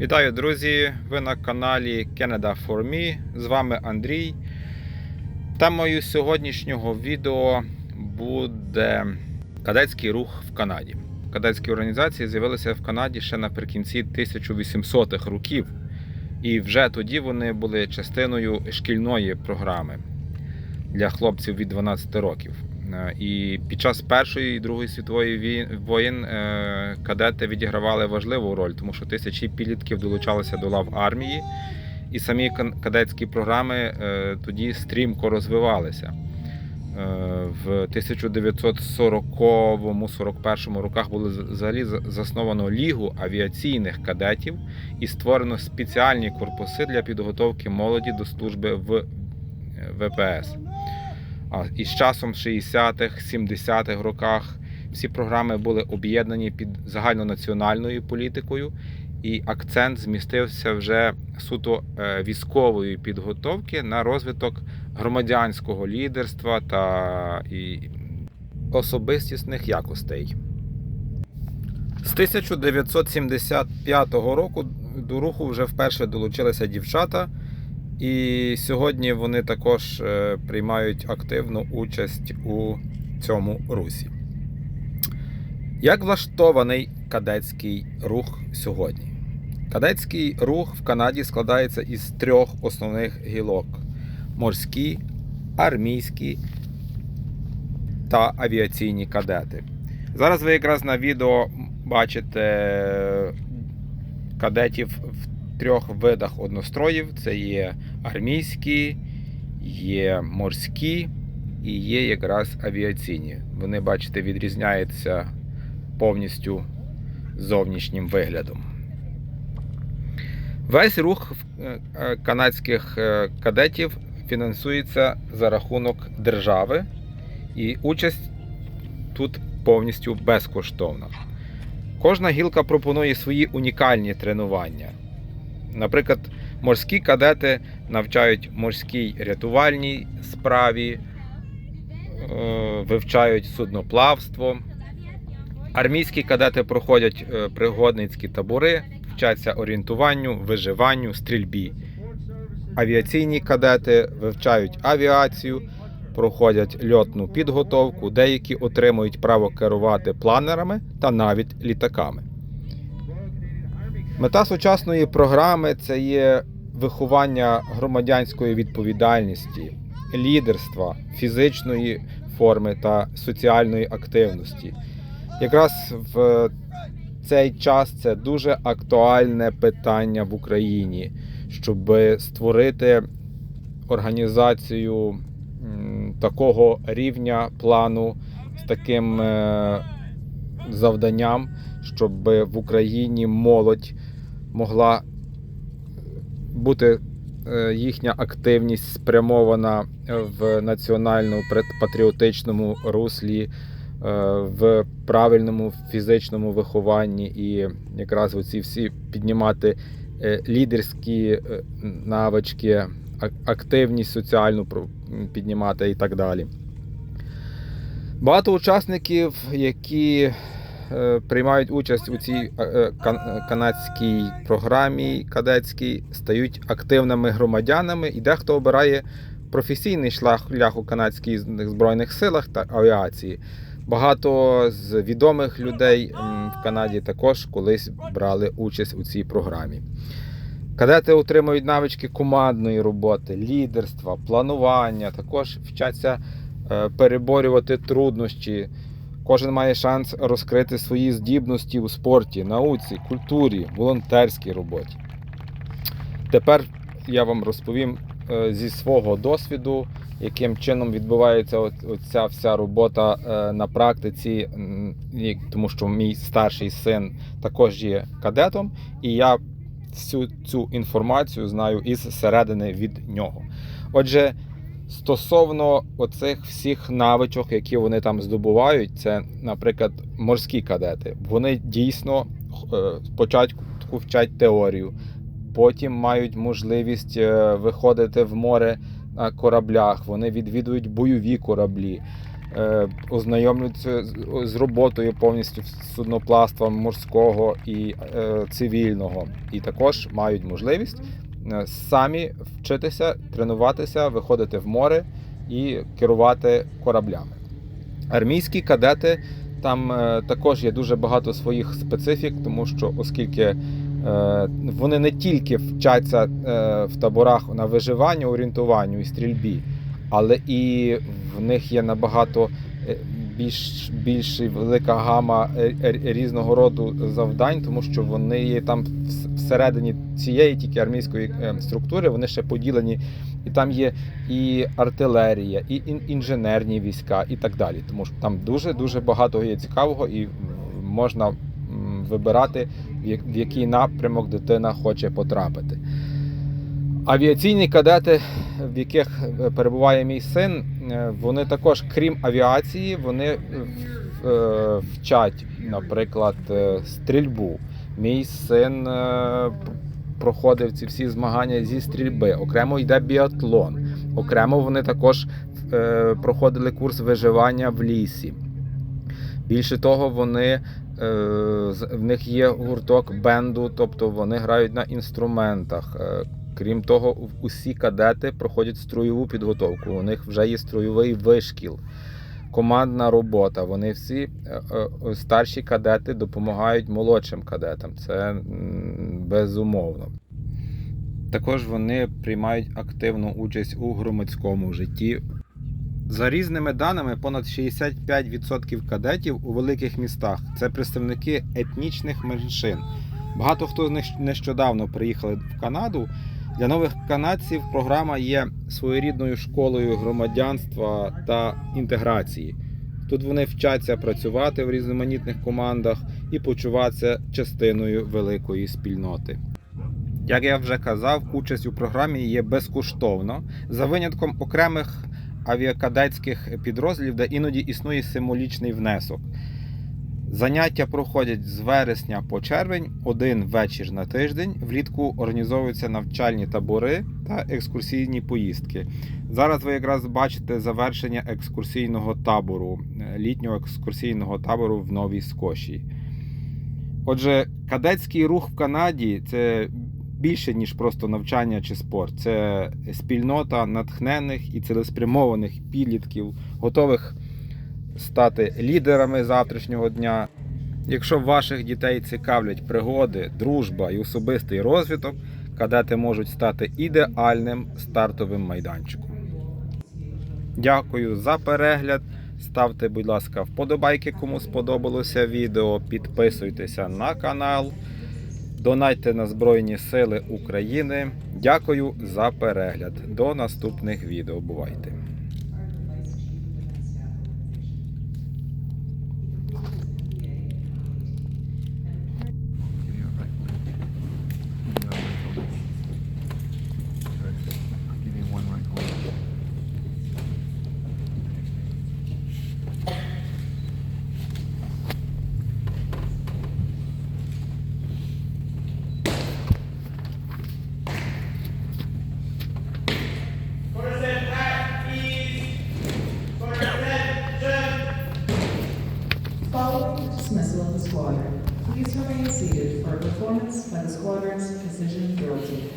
Вітаю, друзі! Ви на каналі Canada for Me. З вами Андрій. Темою сьогоднішнього відео буде кадетський рух в Канаді. Кадетські організації з'явилися в Канаді ще наприкінці 1800-х років, і вже тоді вони були частиною шкільної програми для хлопців від 12 років. Е, І під час Першої і Другої світової вій- е, кадети відігравали важливу роль, тому що тисячі підлітків долучалися до лав армії, і самі кадетські програми е, тоді стрімко розвивалися. В 1940-41 роках було взагалі за- засновано Лігу авіаційних кадетів і створено спеціальні корпуси для підготовки молоді до служби в ВПС. А і з часом в 60-х, 70-х роках всі програми були об'єднані під загальнонаціональною політикою, і акцент змістився вже суто е, військової підготовки на розвиток громадянського лідерства та і особистісних якостей. З 1975 року до руху вже вперше долучилися дівчата. І сьогодні вони також е, приймають активну участь у цьому русі. Як влаштований кадетський рух сьогодні? Кадетський рух в Канаді складається із трьох основних гілок: морські, армійські та авіаційні кадети. Зараз ви якраз на відео бачите кадетів в трьох видах одностроїв: це є армійські, є морські і є якраз авіаційні. Вони, бачите, відрізняються повністю зовнішнім виглядом. Весь рух е, е, канадських е, кадетів фінансується за рахунок держави, і участь тут повністю безкоштовна. Кожна гілка пропонує свої унікальні тренування. Наприклад, морські кадети навчають морській рятувальній справі, е, вивчають судноплавство. Армійські кадети проходять е, пригодницькі табори, вчаться орієнтуванню, виживанню, стрільбі. Авіаційні кадети вивчають авіацію, проходять льотну підготовку, деякі отримують право керувати планерами та навіть літаками. Мета сучасної програми це є виховання громадянської відповідальності, лідерства, фізичної форми та соціальної активності. Якраз в цей час це дуже актуальне питання в Україні, щоб створити організацію такого рівня плану з таким е, завданням, щоб в Україні молодь могла бути е, їхня активність спрямована в національно-патріотичному руслі, е, в правильному фізичному вихованні і якраз оці всі піднімати е, лідерські е, навички, активність соціальну піднімати і так далі. Багато учасників, які е, приймають участь у цій е, е, кан- канадській програмі кадетській, стають активними громадянами, і дехто обирає професійний шлях у канадських збройних силах та авіації. Багато з відомих людей в Канаді також колись брали участь у цій програмі. Кадети отримують навички командної роботи, лідерства, планування, також вчаться е, переборювати труднощі. Кожен має шанс розкрити свої здібності у спорті, науці, культурі, волонтерській роботі. Тепер я вам розповім е, зі свого досвіду, яким чином відбувається оця вся робота е, на практиці, тому що мій старший син також є кадетом, і я всю цю інформацію знаю із середини від нього. Отже, стосовно оцих всіх навичок, які вони там здобувають, це, наприклад, морські кадети. Вони дійсно е, спочатку вчать теорію, потім мають можливість е, виходити в море на кораблях, вони відвідують бойові кораблі. е, ознайомлюються з, роботою повністю суднопластва морського і цивільного, і також мають можливість самі вчитися, тренуватися, виходити в море і керувати кораблями. Армійські кадети там е, також є дуже багато своїх специфік, тому що оскільки е, вони не тільки вчаться е, в таборах на виживанню, орієнтуванню і стрільбі, але і в них є набагато е, більш, більш велика гама е, е, різного роду завдань, тому що вони є там всередині цієї тільки армійської е, структури, вони ще поділені, і там є і артилерія, і інженерні війська, і так далі. Тому що там дуже дуже багато є цікавого, і можна вибирати, в який напрямок дитина хоче потрапити. Авіаційні кадети, в яких е, перебуває мій син, е, вони також, крім авіації, вони вчать, наприклад, стрільбу. Мій син проходив ці всі змагання зі стрільби. Окремо йде біатлон. Окремо вони також е, проходили курс виживання в лісі. Більше того, вони е, в них є гурток бенду, тобто вони грають на інструментах. Е, Крім того, усі кадети проходять строєву підготовку. У них вже є строєвий вишкіл, командна робота. Вони всі е, е, старші кадети допомагають молодшим кадетам. Це безумовно. Також вони приймають активну участь у громадському житті. За різними даними, понад 65% кадетів у великих містах це представники етнічних меншин. Багато хто з них нещодавно приїхали в Канаду. Для нових канадців програма є своєрідною школою громадянства та інтеграції. Тут вони вчаться працювати в різноманітних командах і почуватися частиною великої спільноти. Як я вже казав, участь у програмі є безкоштовно, за винятком окремих авіакадетських підрозділів, де іноді існує символічний внесок. Заняття проходять з вересня по червень, один вечір на тиждень. Влітку організовуються навчальні табори та екскурсійні поїздки. Зараз ви якраз бачите завершення екскурсійного табору, е, літнього екскурсійного табору в Новій Скоші. Отже, кадетський рух в Канаді це більше, ніж просто навчання чи спорт. Це спільнота натхнених і цілеспрямованих підлітків, готових стати лідерами завтрашнього дня. Якщо ваших дітей цікавлять пригоди, дружба і особистий розвиток, кадети можуть стати ідеальним стартовим майданчиком. Дякую за перегляд. Ставте, будь ласка, вподобайки, кому сподобалося відео. Підписуйтеся на канал. Донайте на Збройні Сили України. Дякую за перегляд. До наступних відео. Бувайте! Performance by the squadron's precision drill team.